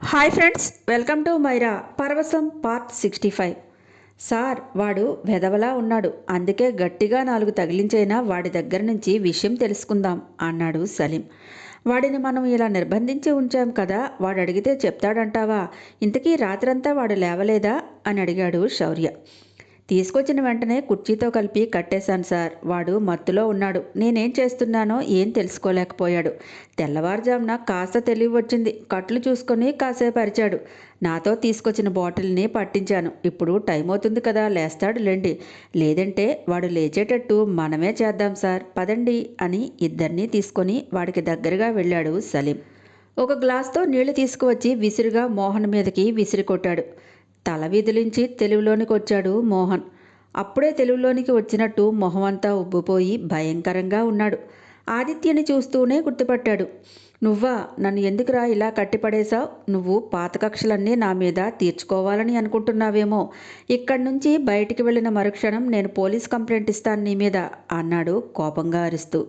Hi friends welcome to Myra పరవశం part sixty five. Sir వాడు వెధవలా ఉన్నాడు. అందుకే గట్టిగా నాలుగు తగిలించైనా వాడి దగ్గర నుంచి విషయం తెలుసుకుందాం అన్నాడు సలీం. వాడిని మనం ఇలా నిర్బంధించి ఉంచాం కదా వాడు అడిగితే చెప్తాడంటావా? ఇంతకీ రాత్రంతా వాడు లేవలేదా? అని అడిగాడు శౌర్య. తీసుకొచ్చిన వెంటనే కుర్చీతో కలిపి కట్టేశాను సార్. వాడు మత్తులో ఉన్నాడు. నేనేం చేస్తున్నానో ఏం తెలుసుకోలేకపోయాడు. తెల్లవారుజామున కాస్త తెలివి వచ్చింది. కట్లు చూసుకొని కాసేపు అరిచాడు. నాతో తీసుకొచ్చిన బాటిల్ని పట్టించాను. ఇప్పుడు టైం అవుతుంది కదా లేస్తాడు లేండి. లేదంటే వాడు లేచేటట్టు మనమే చేద్దాం సార్. పదండి అని ఇద్దరినీ తీసుకొని వాడికి దగ్గరగా వెళ్ళాడు సలీం. ఒక గ్లాస్తో నీళ్ళు తీసుకువచ్చి విసిరిగా మోహన్ మీదకి విసిరి కొట్టాడు తల విదిలించి తెలుగులోనికి వచ్చాడు మోహన్. అప్పుడే తెలుగులోనికి వచ్చినట్టు మొహమంతా ఉబ్బిపోయి భయంకరంగా ఉన్నాడు. ఆదిత్యని చూస్తూనే గుర్తుపట్టాడు. నువ్వా నన్ను ఎందుకురా ఇలా కట్టిపడేశావు? నువ్వు పాత కక్షలన్నీ నా మీద తీర్చుకోవాలని అనుకుంటున్నావేమో. ఇక్కడి నుంచి బయటికి వెళ్ళిన మరుక్షణం నేను పోలీస్ కంప్లైంట్ ఇస్తాను నీ మీద అన్నాడు కోపంగా అరుస్తూ.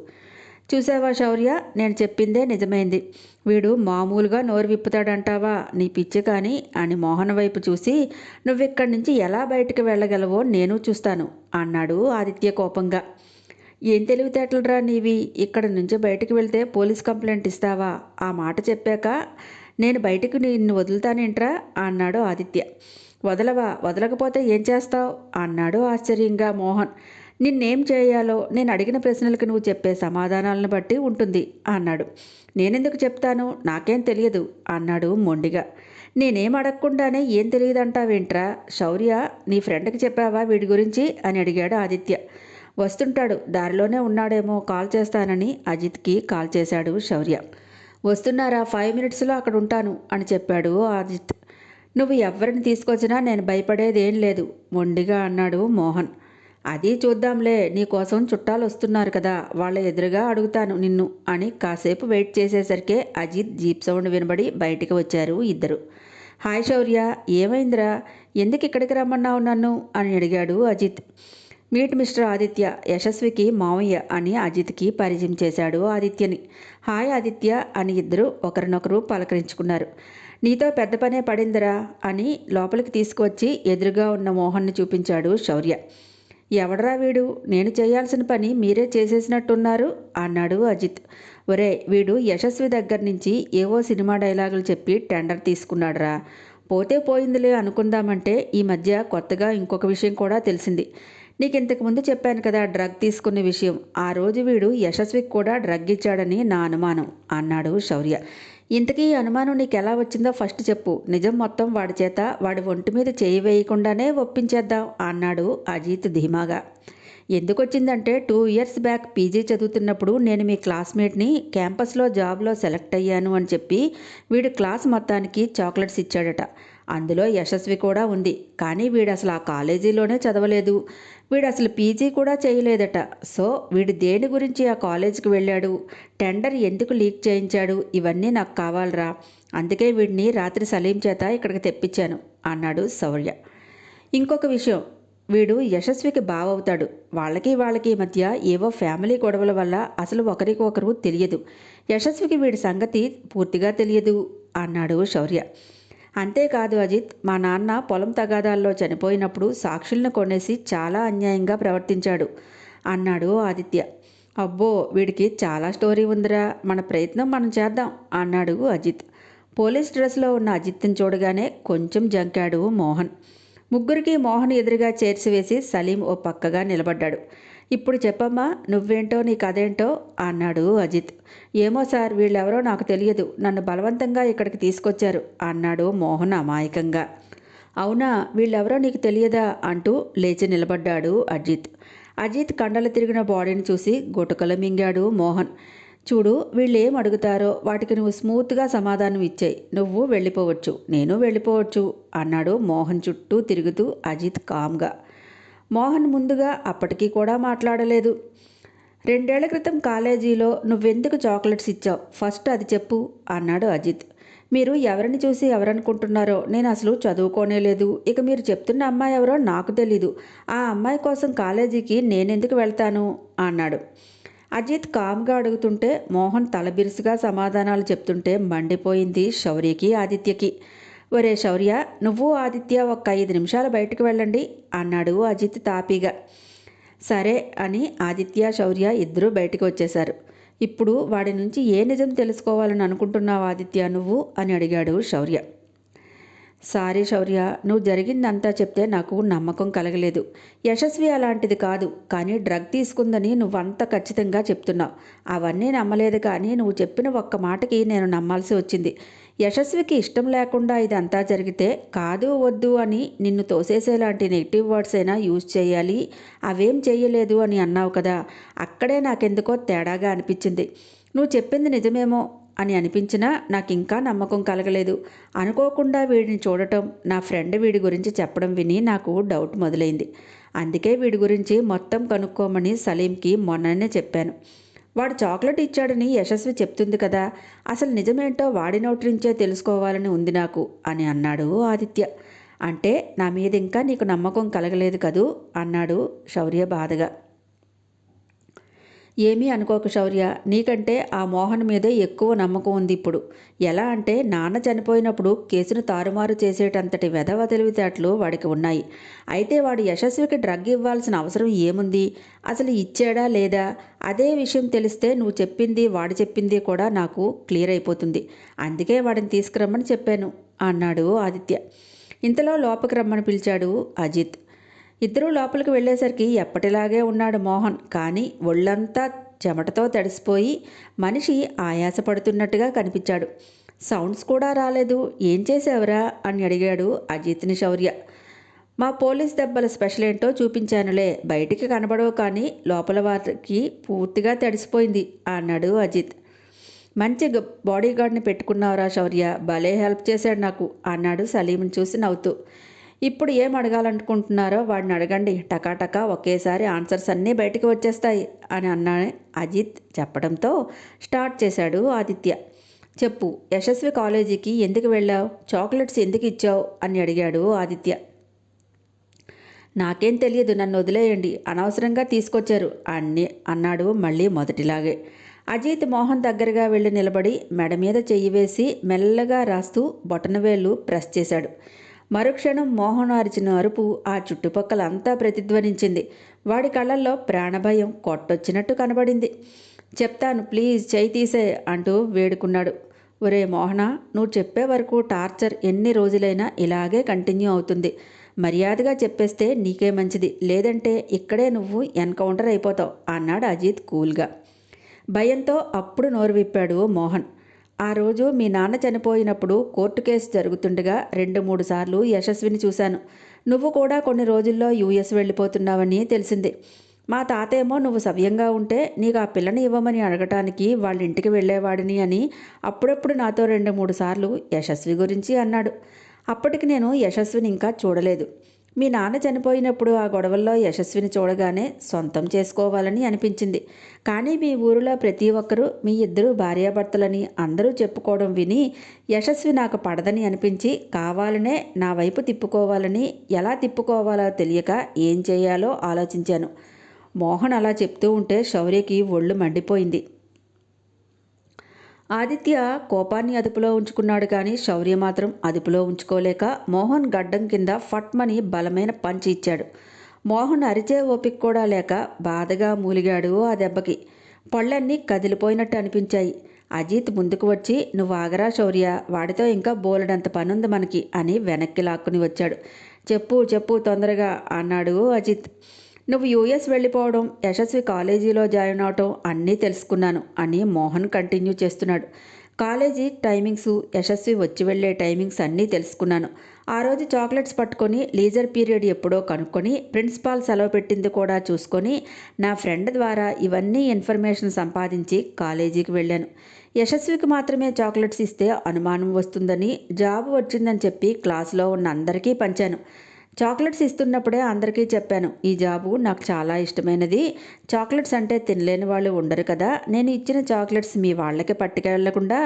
చూసావా శౌర్య? నేను చెప్పిందే నిజమైంది. వీడు మామూలుగా నోరు విప్పుతాడంటావా? నీ పిచ్చి కానీ అని మోహన్ వైపు చూసి నువ్విక్కడి నుంచి ఎలా బయటకు వెళ్ళగలవో నేను చూస్తాను అన్నాడు ఆదిత్య కోపంగా. ఏం తెలివితేటలురా నీవి? ఇక్కడ నుంచి బయటకు వెళ్తే పోలీస్ కంప్లైంట్ ఇస్తావా? ఆ మాట చెప్పాక నేను బయటకు నిన్ను వదులుతానేంట్రా? అన్నాడు ఆదిత్య. వదలవా? వదలకపోతే ఏం చేస్తావు? అన్నాడు ఆశ్చర్యంగా మోహన్. నిన్నేం చేయాలో నేను అడిగిన ప్రశ్నలకు నువ్వు చెప్పే సమాధానాలను బట్టి ఉంటుంది అన్నాడు. నేనెందుకు చెప్తాను? నాకేం తెలియదు అన్నాడు మొండిగా. నేనేం అడగకుండానే ఏం తెలియదంటావేంట్రా? శౌర్య నీ ఫ్రెండ్కి చెప్పావా వీడి గురించి? అని అడిగాడు ఆదిత్య. వస్తుంటాడు దారిలోనే ఉన్నాడేమో కాల్ చేస్తానని అజిత్కి కాల్ చేశాడు శౌర్య. వస్తున్నారా? ఫైవ్ మినిట్స్లో అక్కడ ఉంటాను అని చెప్పాడు అజిత్ నువ్వు ఎవరిని తీసుకొచ్చినా నేను భయపడేదేం లేదు మొండిగా అన్నాడు మోహన్. అది చూద్దాంలే నీకోసం చుట్టాలు వస్తున్నారు కదా వాళ్ళ ఎదురుగా అడుగుతాను నిన్ను అని కాసేపు వెయిట్ చేసేసరికే అజిత్ జీప్ సౌండ్ వినబడి బయటికి వచ్చారు ఇద్దరు. హాయ్ శౌర్య ఏమైందిరా? ఎందుకు ఇక్కడికి రమ్మన్నావు నన్ను? అని అడిగాడు అజిత్. మీట్ మిస్టర్ ఆదిత్య యశస్వికి మావయ్య అని అజిత్కి పరిచయం చేశాడు ఆదిత్యని. హాయ్ ఆదిత్య అని ఇద్దరు ఒకరినొకరు పలకరించుకున్నారు. నీతో పెద్ద పనే పడిందిరా అని లోపలికి తీసుకువచ్చి ఎదురుగా ఉన్న మోహన్ని చూపించాడు శౌర్య. ఎవడరా వీడు? నేను చేయాల్సిన పని మీరే చేసేసినట్టున్నారు అన్నాడు అజిత్. ఒరే వీడు యశస్వి దగ్గర నుంచి ఏవో సినిమా డైలాగులు చెప్పి టెండర్ తీసుకున్నాడురా. పోతే పోయిందిలే అనుకుందామంటే ఈ మధ్య కొత్తగా ఇంకొక విషయం కూడా తెలిసింది. నీకు ఇంతకు ముందు చెప్పాను కదా డ్రగ్ తీసుకునే విషయం. ఆ రోజు వీడు యశస్వికి కూడా డ్రగ్ ఇచ్చాడని నా అనుమానం అన్నాడు శౌర్య. ఇంతకీ అనుమానం నీకు ఎలా వచ్చిందో ఫస్ట్ చెప్పు. నిజం మొత్తం వాడి చేత వాడి ఒంటి మీద చేయి వేయకుండానే ఒప్పించేద్దాం అన్నాడు అజిత్ ధీమాగా. ఎందుకు వచ్చిందంటే టూ ఇయర్స్ బ్యాక్ పీజీ చదువుతున్నప్పుడు నేను మీ క్లాస్మేట్ని క్యాంపస్లో జాబ్లో సెలెక్ట్ అయ్యాను అని చెప్పి వీడు క్లాస్ మొత్తానికి చాక్లెట్స్ ఇచ్చాడట. అందులో యశస్వి కూడా ఉంది. కానీ వీడు అసలు ఆ కాలేజీలోనే చదవలేదు. వీడు అసలు పీజీ కూడా చేయలేదట. సో వీడు దేని గురించి ఆ కాలేజీకి వెళ్ళాడు? టెండర్ ఎందుకు లీక్ చేయించాడు? ఇవన్నీ నాకు కావాలరా. అందుకే వీడిని రాత్రి సలీం చేత ఇక్కడికి తెప్పించాను అన్నాడు శౌర్య. ఇంకొక విషయం వీడు యశస్వికి బావవుతాడు. వాళ్ళకి వాళ్ళకి మధ్య ఏవో ఫ్యామిలీ గొడవల వల్ల అసలు ఒకరికొకరు తెలియదు. యశస్వికి వీడి సంగతి పూర్తిగా తెలియదు అన్నాడు శౌర్య. అంతేకాదు అజిత్ మా నాన్న పొలం తగాదాల్లో చనిపోయినప్పుడు సాక్షులను కొనేసి చాలా అన్యాయంగా ప్రవర్తించాడు అన్నాడు ఆదిత్య. అబ్బో వీడికి చాలా స్టోరీ ఉందిరా మన ప్రయత్నం మనం చేద్దాం అన్నాడు అజిత్. పోలీస్ డ్రెస్లో ఉన్న అజిత్ని చూడగానే కొంచెం జంకాడు మోహన్. ముగ్గురికి మోహన్ ఎదురుగా చేర్చివేసి సలీం ఓ పక్కగా నిలబడ్డాడు. ఇప్పుడు చెప్పమ్మా నువ్వేంటో నీ అదేంటో అన్నాడు అజిత్. ఏమో సార్ వీళ్ళెవరో నాకు తెలియదు. నన్ను బలవంతంగా ఇక్కడికి తీసుకొచ్చారు అన్నాడు మోహన్ అమాయకంగా. అవునా వీళ్ళెవరో నీకు తెలియదా అంటూ లేచి నిలబడ్డాడు అజిత్. అజిత్ కండలు తిరిగిన బాడీని చూసి గుటకలు మింగాడు మోహన్. చూడు వీళ్ళు ఏం అడుగుతారో వాటికి నువ్వు స్మూత్గా సమాధానం ఇచ్చేయి. నువ్వు వెళ్ళిపోవచ్చు నేను వెళ్ళిపోవచ్చు అన్నాడు మోహన్ చుట్టూ తిరుగుతూ అజిత్ కామ్గా. మోహన్ ముందుగా అప్పటికీ కూడా మాట్లాడలేదు. రెండేళ్ళ క్రితం కాలేజీలో నువ్వెందుకు చాక్లెట్స్ ఇచ్చావు? ఫస్ట్ అది చెప్పు అన్నాడు అజిత్. మీరు ఎవరిని చూసి ఎవరనుకుంటున్నారో నేను అసలు చదువుకోనే లేదు. ఇక మీరు చెప్తున్న అమ్మాయి ఎవరో నాకు తెలీదు. ఆ అమ్మాయి కోసం కాలేజీకి నేనెందుకు వెళ్తాను? అన్నాడు. అజిత్ కామ్గా అడుగుతుంటే మోహన్ తలబిరుసుగా సమాధానాలు చెప్తుంటే మండిపోయింది శౌర్యకి ఆదిత్యకి. ఒరే శౌర్య నువ్వు ఆదిత్య ఒక్క ఐదు నిమిషాలు బయటకు వెళ్ళండి అన్నాడు అజిత్ తాపీగా. సరే అని ఆదిత్య శౌర్య ఇద్దరూ బయటకు వచ్చేశారు. ఇప్పుడు వాడి నుంచి ఏ నిజం తెలుసుకోవాలని అనుకుంటున్నావు ఆదిత్య నువ్వు అని అడిగాడు శౌర్య. సారీ శౌర్య నువ్వు జరిగిందంతా చెప్తే నాకు నమ్మకం కలగలేదు. యశస్వి అలాంటిది కాదు కానీ డ్రగ్ తీసుకుందని నువ్వంత ఖచ్చితంగా చెప్తున్నావు. అవన్నీ నమ్మలేదు కానీ నువ్వు చెప్పిన ఒక్క మాటకి నేను నమ్మాల్సి వచ్చింది. యశస్వికి ఇష్టం లేకుండా ఇదంతా జరిగితే కాదు వద్దు అని నిన్ను తోసేసేలాంటి నెగిటివ్ వర్డ్స్ అయినా యూజ్ చేయాలి. అవేం చేయలేదు అని అన్నావు కదా. అక్కడే నాకెందుకో తేడాగా అనిపించింది. నువ్వు చెప్పింది నిజమేమో అని అనిపించినా నాకు ఇంకా నమ్మకం కలగలేదు. అనుకోకుండా వీడిని చూడటం నా ఫ్రెండ్ వీడి గురించి చెప్పడం విని నాకు డౌట్ మొదలైంది. అందుకే వీడి గురించి మొత్తం కనుక్కోమని సలీంకి మొన్ననే చెప్పాను. వాడు చాక్లెట్ ఇచ్చాడని యశస్వి చెప్తుంది కదా. అసలు నిజమేంటో వాడి నోట్రించే నుంచే తెలుసుకోవాలని ఉంది నాకు అని అన్నాడు ఆదిత్య. అంటే నా మీద ఇంకా నీకు నమ్మకం కలగలేదు కదూ? అన్నాడు శౌర్య బాధగా. ఏమీ అనుకోక శౌర్య. నీకంటే ఆ మోహన్ మీదే ఎక్కువ నమ్మకం ఉంది ఇప్పుడు. ఎలా అంటే నాన్న చనిపోయినప్పుడు కేసును తారుమారు చేసేటంతటి వెధవ తెలివితేటలు వాడికి ఉన్నాయి. అయితే వాడు యశస్వికి డ్రగ్ ఇవ్వాల్సిన అవసరం ఏముంది? అసలు ఇచ్చాడా లేదా? అదే విషయం తెలిస్తే నువ్వు చెప్పింది వాడు చెప్పింది కూడా నాకు క్లియర్ అయిపోతుంది. అందుకే వాడిని తీసుకురమ్మని చెప్పాను అన్నాడు ఆదిత్య. ఇంతలో లోపకి రమ్మని పిలిచాడు అజిత్. ఇద్దరూ లోపలికి వెళ్ళేసరికి ఎప్పటిలాగే ఉన్నాడు మోహన్. కానీ ఒళ్ళంతా చెమటతో తడిసిపోయి మనిషి ఆయాసపడుతున్నట్టుగా కనిపించాడు. సౌండ్స్ కూడా రాలేదు. ఏం చేసావురా అని అడిగాడు అజిత్ని శౌర్య. మా పోలీస్ దెబ్బల స్పెషల్ ఏంటో చూపించానులే. బయటికి కనబడవు కానీ లోపల వారికి పూర్తిగా తడిసిపోయింది అన్నాడు అజిత్. మంచి బాడీ గార్డ్ని పెట్టుకున్నావురా శౌర్య. భలే హెల్ప్ చేశాడు నాకు అన్నాడు సలీంని చూసి నవ్వుతూ. ఇప్పుడు ఏం అడగాలనుకుంటున్నారో వాడిని అడగండి. టకాటకా ఒకేసారి ఆన్సర్స్ అన్నీ బయటకు వచ్చేస్తాయి అని అన్నా అజిత్ చెప్పడంతో స్టార్ట్ చేశాడు ఆదిత్య. చెప్పు యశస్వి కాలేజీకి ఎందుకు వెళ్ళావు? చాక్లెట్స్ ఎందుకు ఇచ్చావు? అని అడిగాడు ఆదిత్య. నాకేం తెలియదు నన్ను వదిలేయండి. అనవసరంగా తీసుకొచ్చారు అన్ని అన్నాడు మళ్ళీ మొదటిలాగే. అజిత్ మోహన్ దగ్గరగా వెళ్ళి నిలబడి మెడ మీద చెయ్యి వేసి మెల్లగా రాస్తూ బొటనవేలు ప్రెస్ చేశాడు. మరుక్షణం మోహన్ అరిచిన అరుపు ఆ చుట్టుపక్కల అంతా ప్రతిధ్వనించింది. వాడి కళ్ళల్లో ప్రాణభయం కొట్టొచ్చినట్టు కనబడింది. చెప్తాను ప్లీజ్ చేయి తీసే అంటూ వేడుకున్నాడు. ఒరే మోహన నువ్వు చెప్పే వరకు టార్చర్ ఎన్ని రోజులైనా ఇలాగే కంటిన్యూ అవుతుంది. మర్యాదగా చెప్పేస్తే నీకే మంచిది. లేదంటే ఇక్కడే నువ్వు ఎన్కౌంటర్ అయిపోతావు అన్నాడు అజిత్ కూల్గా. భయంతో అప్పుడు నోరు విప్పాడు మోహన్. ఆ రోజు మీ నాన్న చనిపోయినప్పుడు కోర్టు కేసు జరుగుతుండగా రెండు మూడు సార్లు యశస్విని చూశాను. నువ్వు కూడా కొన్ని రోజుల్లో యూఎస్ వెళ్ళిపోతున్నావని తెలిసింది. మా తాతేమో నువ్వు సవ్యంగా ఉంటే నీకు ఆ పిల్లని ఇవ్వమని అడగటానికి వాళ్ళ ఇంటికి వెళ్ళేవాడిని అని అప్పుడప్పుడు నాతో రెండు మూడు సార్లు యశస్వి గురించి అన్నాడు. అప్పటికి నేను యశస్విని ఇంకా చూడలేదు. మీ నాన్న చనిపోయినప్పుడు ఆ గొడవల్లో యశస్విని చూడగానే సొంతం చేసుకోవాలని అనిపించింది. కానీ మీ ఊరిలో ప్రతి ఒక్కరూ మీ ఇద్దరు భార్యాభర్తలని అందరూ చెప్పుకోవడం విని యశస్వి నాకు పడదని అనిపించి కావాలనే నా వైపు తిప్పుకోవాలని ఎలా తిప్పుకోవాలో తెలియక ఏం చేయాలో ఆలోచించాను. మోహన్ అలా చెప్తూ ఉంటే శౌర్యకి ఒళ్ళు మండిపోయింది. ఆదిత్య కోపాన్ని అదుపులో ఉంచుకున్నాడు కానీ శౌర్య మాత్రం అదుపులో ఉంచుకోలేక మోహన్ గడ్డం కింద ఫట్మని బలమైన పంచి ఇచ్చాడు. మోహన్ అరిచే ఓపిక కూడా లేక బాధగా మూలిగాడు ఆ దెబ్బకి. పళ్ళన్నీ కదిలిపోయినట్టు అనిపించాయి. అజిత్ ముందుకు వచ్చి నువ్వు ఆగరా శౌర్య వాడితో ఇంకా బోలెడంత పనుంది మనకి అని వెనక్కి లాక్కుని వచ్చాడు. చెప్పు చెప్పు తొందరగా అన్నాడు అజిత్. నువ్వు యూఎస్ వెళ్ళిపోవడం యశస్వి కాలేజీలో జాయిన్ అవటం అన్నీ తెలుసుకున్నాను అని మోహన్ కంటిన్యూ చేస్తున్నాడు. కాలేజీ టైమింగ్స్ యశస్వి వచ్చి వెళ్ళే టైమింగ్స్ అన్నీ తెలుసుకున్నాను. ఆ రోజు చాక్లెట్స్ పట్టుకొని లీజర్ పీరియడ్ ఎప్పుడో కనుక్కొని ప్రిన్సిపాల్ సెలవు పెట్టింది కూడా చూసుకొని నా ఫ్రెండ్ ద్వారా ఇవన్నీ ఇన్ఫర్మేషన్ సంపాదించి కాలేజీకి వెళ్ళాను. యశస్వికి మాత్రమే చాక్లెట్స్ ఇస్తే అనుమానం వస్తుందని జాబ్ వచ్చిందని చెప్పి క్లాసులో ఉన్న అందరికీ పంచాను. చాక్లెట్స్ ఇస్తున్నప్పుడే అందరికీ చెప్పాను ఈ జాబు నాకు చాలా ఇష్టమైనది. చాక్లెట్స్ అంటే తినలేని వాళ్ళు ఉండరు కదా. నేను ఇచ్చిన చాక్లెట్స్ మీ వాళ్ళకి పట్టుకెళ్ళకుండా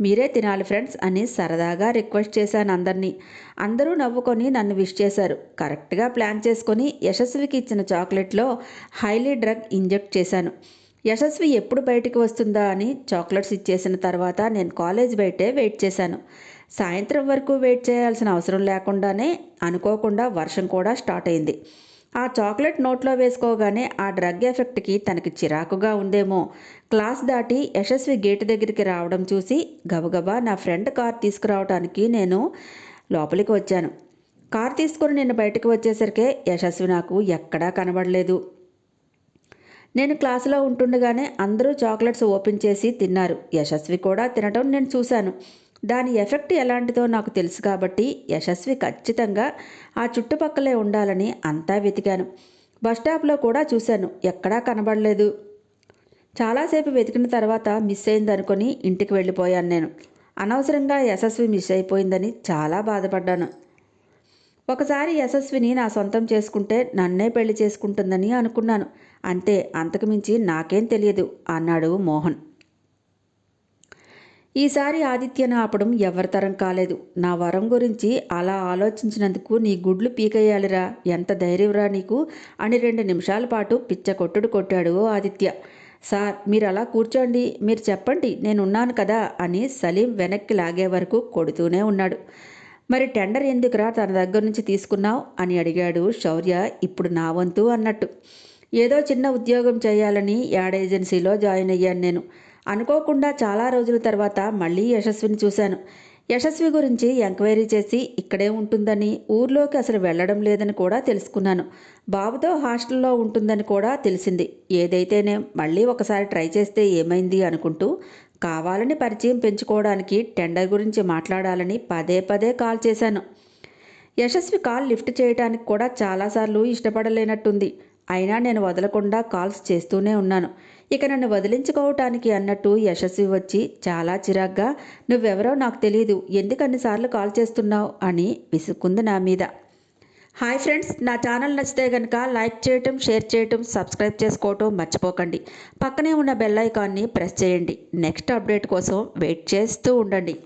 మీరే తినాలి ఫ్రెండ్స్ అని సరదాగా రిక్వెస్ట్ చేశాను అందరినీ. అందరూ నవ్వుకొని నన్ను విష్ చేశారు. కరెక్ట్గా ప్లాన్ చేసుకొని యశస్వికి ఇచ్చిన చాక్లెట్లో హైలీ డ్రగ్ ఇంజెక్ట్ చేశాను. యశస్వి ఎప్పుడు బయటికి వస్తుందా అని చాక్లెట్స్ ఇచ్చేసిన తర్వాత నేను కాలేజ్ బయటే వెయిట్ చేశాను. సాయంత్రం వరకు వెయిట్ చేయాల్సిన అవసరం లేకుండానే అనుకోకుండా వర్షం కూడా స్టార్ట్ అయింది. ఆ చాక్లెట్ నోట్లో వేసుకోగానే ఆ డ్రగ్ ఎఫెక్ట్కి తనకి చిరాకుగా ఉందేమో. క్లాస్ దాటి యశస్వి గేటు దగ్గరికి రావడం చూసి గబగబా నా ఫ్రెండ్ కార్ తీసుకురావడానికి నేను లోపలికి వచ్చాను. కార్ తీసుకొని నేను బయటకు వచ్చేసరికి యశస్వి నాకు ఎక్కడా కనబడలేదు. నేను క్లాసులో ఉంటుండగానే అందరూ చాక్లెట్స్ ఓపెన్ చేసి తిన్నారు. యశస్వి కూడా తినటం నేను చూశాను. దాని ఎఫెక్ట్ ఎలాంటిదో నాకు తెలుసు కాబట్టి యశస్వి ఖచ్చితంగా ఆ చుట్టుపక్కలే ఉండాలని అంతా వెతికాను. బస్టాప్లో కూడా చూశాను. ఎక్కడా కనబడలేదు. చాలాసేపు వెతికిన తర్వాత మిస్ అయిందనుకొని ఇంటికి వెళ్ళిపోయాను నేను. అనవసరంగా యశస్వి మిస్ అయిపోయిందని చాలా బాధపడ్డాను. ఒకసారి యశస్విని నా సొంతం చేసుకుంటే నన్నే పెళ్ళి చేసుకుంటుందని అనుకున్నాను. అంతే అంతకుమించి నాకేం తెలియదు అన్నాడు మోహన్. ఈసారి ఆదిత్యను ఆపడం ఎవరితరం కాలేదు. నా వరం గురించి అలా ఆలోచించినందుకు నీ గుడ్లు పీకేయాలిరా. ఎంత ధైర్యంరా నీకు? అని రెండు నిమిషాల పాటు పిచ్చ కొట్టుడు కొట్టాడు ఆదిత్య. సార్ మీరు అలా కూర్చోండి. మీరు చెప్పండి నేనున్నాను కదా అని సలీం వెనక్కి లాగే వరకు కొడుతూనే ఉన్నాడు. మరి టెండర్ ఎందుకురా తన దగ్గర నుంచి తీసుకున్నావు? అని అడిగాడు శౌర్య ఇప్పుడు నా వంతు అన్నట్టు. ఏదో చిన్న ఉద్యోగం చేయాలని యాడ్ ఏజెన్సీలో జాయిన్ అయ్యాను నేను. అనుకోకుండా చాలా రోజుల తర్వాత మళ్ళీ యశస్విని చూశాను. యశస్వి గురించి ఎంక్వైరీ చేసి ఇక్కడే ఉంటుందని ఊర్లోకి అసలు వెళ్ళడం లేదని కూడా తెలుసుకున్నాను. బాబుతో హాస్టల్లో ఉంటుందని కూడా తెలిసింది. ఏదైతేనే మళ్ళీ ఒకసారి ట్రై చేస్తే ఏమైంది అనుకుంటూ కావాలని పరిచయం పెంచుకోవడానికి టెండర్ గురించి మాట్లాడాలని పదే పదే కాల్ చేశాను. యశస్వి కాల్ లిఫ్ట్ చేయడానికి కూడా చాలాసార్లు ఇష్టపడలేనట్టుంది. అయినా నేను వదలకుండా కాల్స్ చేస్తూనే ఉన్నాను. ఇక నన్ను వదిలించుకోవటానికి అన్నట్టు యశస్వి వచ్చి చాలా చిరాగ్గా నువ్వెవరో నాకు తెలియదు ఎందుకన్నిసార్లు కాల్ చేస్తున్నావు? అని విసుక్కుంది నా మీద. హాయ్ ఫ్రెండ్స్ నా ఛానల్ నచ్చితే కనుక లైక్ చేయటం షేర్ చేయటం సబ్స్క్రైబ్ చేసుకోవటం మర్చిపోకండి. పక్కనే ఉన్న బెల్ ఐకాన్ని ప్రెస్ చేయండి. నెక్స్ట్ అప్డేట్ కోసం వెయిట్ చేస్తూ ఉండండి.